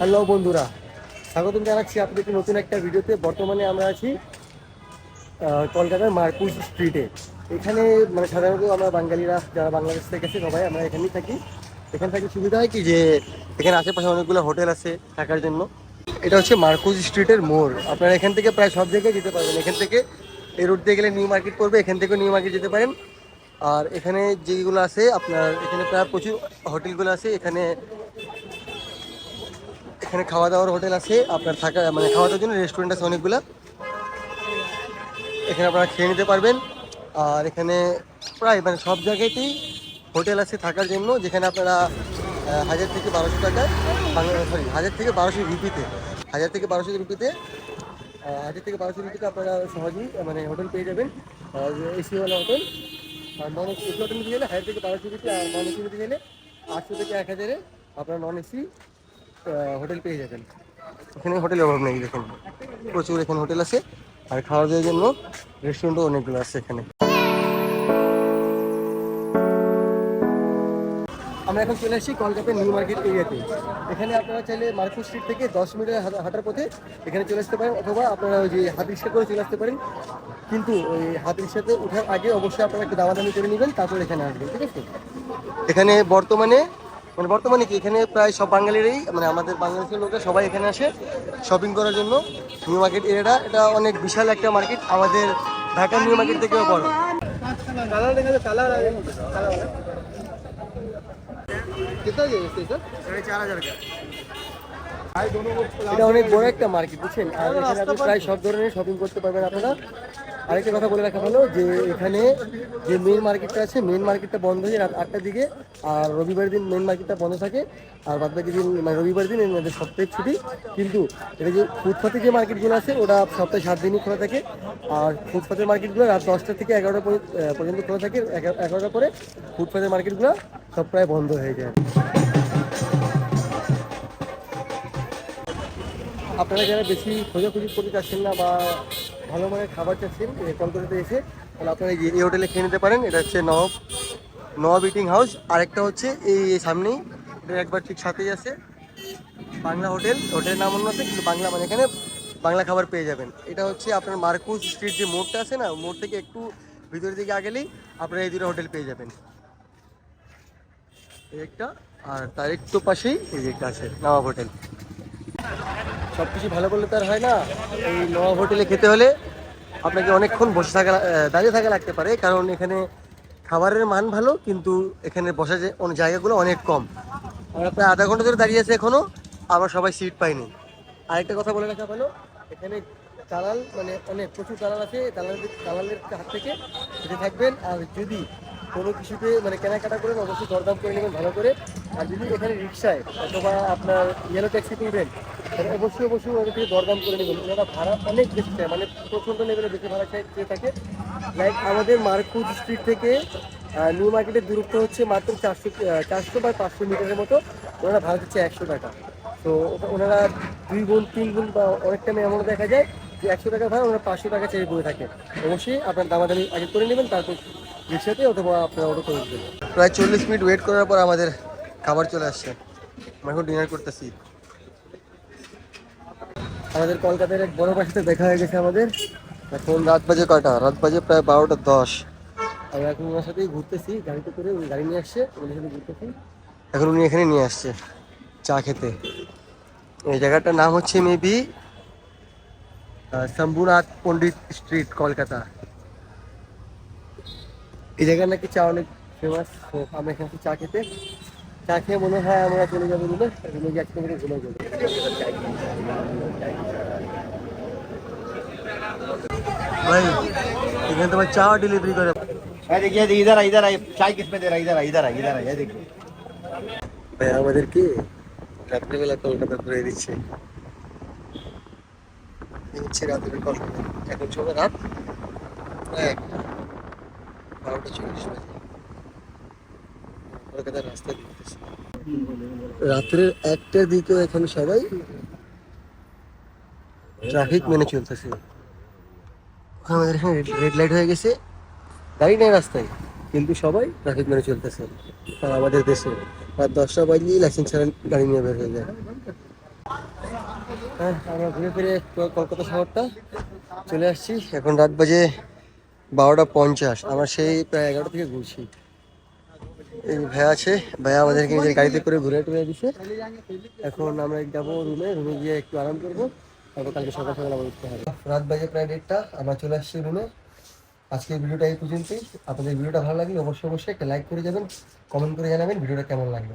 Hello বন্ধুরা, স্বাগতম জানাচ্ছি আপনাদেরকে নতুন একটা ভিডিওতে। বর্তমানে আমরা আছি কলকাতার মারকুশ স্ট্রিটে। এখানে মানে সাধারণত আমরা বাঙালিরা, যারা বাংলাদেশ থেকে আছে সবাই আমরা এখানেই থাকি। এখানে থাকি সুবিধা হয় কি যে, এখানে আশেপাশে অনেকগুলো হোটেল আছে থাকার জন্য। এটা হচ্ছে মার্কুজ স্ট্রিটের মোড়। আপনারা এখান থেকে প্রায় সব জায়গায় যেতে পারবেন। এখান থেকে এই রোড দিয়ে গেলে নিউ মার্কেট পড়বে, এখান থেকেও নিউ মার্কেট যেতে পারেন। আর এখানে যেগুলো আছে, আপনার এখানে প্রায় প্রচুর হোটেলগুলো আছে। এখানে এখানে খাওয়া দাওয়ার হোটেল আছে, আপনার থাকা মানে খাওয়া দাওয়ার জন্য রেস্টুরেন্ট আছে অনেকগুলো। এখানে আপনারা খেয়ে নিতে পারবেন। আর এখানে প্রায় মানে সব জায়গাতেই হোটেল আছে থাকার জন্য, যেখানে আপনারা হাজার থেকে বারোশো টাকা সরি হাজার থেকে বারোশো রুপিতে, হাজার থেকে বারোশো রুপিতে হাজার থেকে বারোশো রুপিতে আপনারা সহজেই মানে হোটেল পেয়ে যাবেন। এসিওয়ালা হোটেল, আর নন এসি হোটেল নিতে গেলে হাজার থেকে বারোশো রুপি, আর নন এসি নিতে গেলে আটশো থেকে এক হাজারে আপনারা নন এসি হোটেল পেয়ে যাবেন। এখানে হোটেল অভাব নেই, দেখেন। প্রচুর এখানে হোটেল আছে, আর খাওয়া দাওয়ার জন্য রেস্টুরেন্টও অনেকগুলো আছে এখানে। আমরা এখন চলে আসছি কলকাতার নিউ মার্কেট এরিয়াতে। এখানে আপনারা চাইলে মার্কুট স্ট্রিট থেকে দশ মিনিটের হাঁটা- হাঁটার পথে এখানে চলে আসতে পারেন, অথবা আপনারা ওই যে হাত রিক্সা করে চলে আসতে পারেন। কিন্তু ওই হাত রিক্সাতে ওঠার আগে অবশ্যই আপনারা একটু দামাদামি করে নেবেন, তারপর এখানে আসবেন, ঠিক আছে? এখানে বর্তমানে মানে বর্তমানে কি এখানে প্রায় সব বাঙালিরই মানে আমাদের বাংলাদেশের লোকরা সবাই এখানে আসে শপিং করার জন্য। নিউ মার্কেট এরিয়াটা এটা অনেক বিশাল একটা মার্কেট আমাদের ঢাকার নিউ মার্কেট থেকেও বড়। এটা অনেক বড় একটা মার্কেট বুঝছেন? আর এখানে আপনি প্রায় সব ধরনের শপিং করতে পারবেন আপনারা। আরেকটা কথা বলে রাখা ভালো যে এখানে যে মেন মার্কেটটা আছে মেন মার্কেটটা বন্ধ হয়ে রাত আটটার দিকে আর রবিবার দিন মেন মার্কেটটা বন্ধ থাকে আর বাদ বাকি দিন মানে রবিবার দিন এদের সপ্তাহে ছুটি। কিন্তু এটা যে ফুটপাতে যে মার্কেটগুলো আছে ওটা সপ্তাহে সাত দিনই খোলা থাকে। আর ফুটপাতের মার্কেটগুলো রাত দশটা থেকে এগারোটা পর্যন্ত- খোলা থাকে। এগারো- এগারোটার পরে ফুটপাতের মার্কেটগুলো সব প্রায় বন্ধ হয়ে যায়। আপনারা যারা বেশি খোঁজাখুঁজি করতে চাচ্ছেন না বা ভালো মানের খাবার চাচ্ছেন কলকাতাতে এসে, তাহলে আপনারা এই হোটেলে খেয়ে নিতে পারেন। এটা হচ্ছে নবাব নবাব ইটিং হাউস আরেকটা হচ্ছে এই সামনেই, এটা একবার ঠিক সাথেই আছে, বাংলা হোটেল। হোটেলের নাম অন্য আছে, কিন্তু বাংলা মানে এখানে বাংলা খাবার পেয়ে যাবেন। এটা হচ্ছে আপনার মার্কুস স্ট্রিট যে মোড়টা আছে না, মোড় থেকে একটু ভিতরের দিকে আগেলেই আপনারা এই দুটো হোটেল পেয়ে যাবেন। এই একটা, আর তার একটু পাশেই এই যে একটা আছে, নবাব হোটেল। সব কিছু ভালো করলে তো আর হয় না। এই নবাব হোটেলে খেতে হলে আপনাকে অনেকক্ষণ বসে থাকা দাঁড়িয়ে থাকা লাগতে পারে, কারণ এখানে খাবারের মান ভালো, কিন্তু এখানে বসার যে জায়গাগুলো অনেক কম। আমরা প্রায় আধা ঘণ্টা ধরে দাঁড়িয়ে আছে এখনও আমরা সবাই সিট পাইনি আরেকটা কথা বলে রাখা ভালো, এখানে দালাল মানে অনেক, প্রচুর দালাল আছে দালাল দালালের হাত থেকে বেঁচে থাকবেন, আর যদি কোনো কিছুতে মানে কেনাকাটা করেন, অবশ্যই দরদাম করে নেবেন ভালো করে। আর যদি এখানে রিক্সায় অথবা আপনার ইয়েলো ট্যাক্সিতে উঠবেন অবশ্যই অবশ্যই ওদের থেকে দরদাম করে নেবেন। ওনারা ভাড়া অনেক বেশি চায় মানে প্রচণ্ড লেভেলে বেশি ভাড়া চাই চেয়ে থাকে। লাইক আমাদের মার্কুজ স্ট্রিট থেকে নিউ মার্কেটের দূরত্ব হচ্ছে মাত্র চারশো চারশো বা পাঁচশো মিটারের মতো। ওনারা ভাড়া দিচ্ছে একশো টাকা। তো ওনারা দুই গুণ, তিন গুণ বা অনেক টাইমে এমন দেখা যায় যে একশো টাকা ভাড়া ওনারা পাঁচশো টাকা চেয়ে বয়ে থাকে। অবশ্যই আপনার দামাদামি আগে করে নেবেন, তারপর রিক্সাতে অথবা আপনার অটো করে দেবেন প্রায় চল্লিশ মিনিট ওয়েট করার পর আমাদের খাবার চলে আসছে। আমরা এখন ডিনার করতেছি। আমাদের কলকাতার এক বড় পাশে দেখা হয়ে গেছে আমাদের। এখন রাত বাজে কয়টা? রাত বাজে প্রায় বারোটা দশ। আমি এখন ওনার সাথেই ঘুরতেছি গাড়িতে করে উনি গাড়ি নিয়ে আসছে উনি সাথে ঘুরতেছি। এখন উনি এখানে নিয়ে আসছে চা খেতে। এই জায়গাটার নাম হচ্ছে মেবি শম্ভুনাথ পণ্ডিত স্ট্রিট কলকাতা। এই জায়গার নাকি চা অনেক ফেমাস আমরা এখান চা খেতে। চা খেয়ে মনে হয় আমরা চলে যাব রুমে রুমে গিয়ে ঘুরে যাব ভাই এখানে তোমার চা ডেলিভারি করে ये देखिए ये इधर है, इधर है चाय किस में दे रहा है इधर है इधर है इधर है ये देखिए ভাই আমাদেরকে রাত্রিবেলা কলকাতা ঘুরে দিচ্ছে এই হচ্ছে রাতের কলকাতা এখন চলে রাত প্রায় একটা বারোটা চল্লিশ বাজে কলকাতার রাস্তা দেখতেছি রাত্রের একটার দিকেও এখন সবাই ট্রাফিক মেনে চলতেছে আমাদের এখানে রেড লাইট হয়ে গেছে। গাড়ি নেই রাস্তায়, কিন্তু সবাই ট্রাফিক মেনে চলতেছে। আর আমাদের দেশে রাত দশটা বাজলেই লাইসেন্স ছাড়া গাড়ি নিয়ে বের হয়ে যায়। হ্যাঁ আমরা ঘুরে ফিরে কলকাতা শহরটা চলে আসছি। এখন রাত বাজে বারোটা পঞ্চাশ। আমরা সেই প্রায় এগারোটা থেকে ঘুরছি। এই ভাইয়া আছে, ভাইয়া আমাদেরকে নিজের গাড়িতে করে ঘুরে টুরে দিছে। এখন আমরা যাব রুমে রুমে গিয়ে একটু আরাম করব। কালকে সকাল সকাল হবে। রাত বাজে প্রায় ডেটটা আমরা চলে আসছি রুমে। আজকের ভিডিওটা এই পর্যন্তই। আপনাদের ভিডিওটা ভালো লাগলে অবশ্যই অবশ্যই একটা লাইক করে যাবেন কমেন্ট করে জানাবেন ভিডিওটা কেমন লাগল।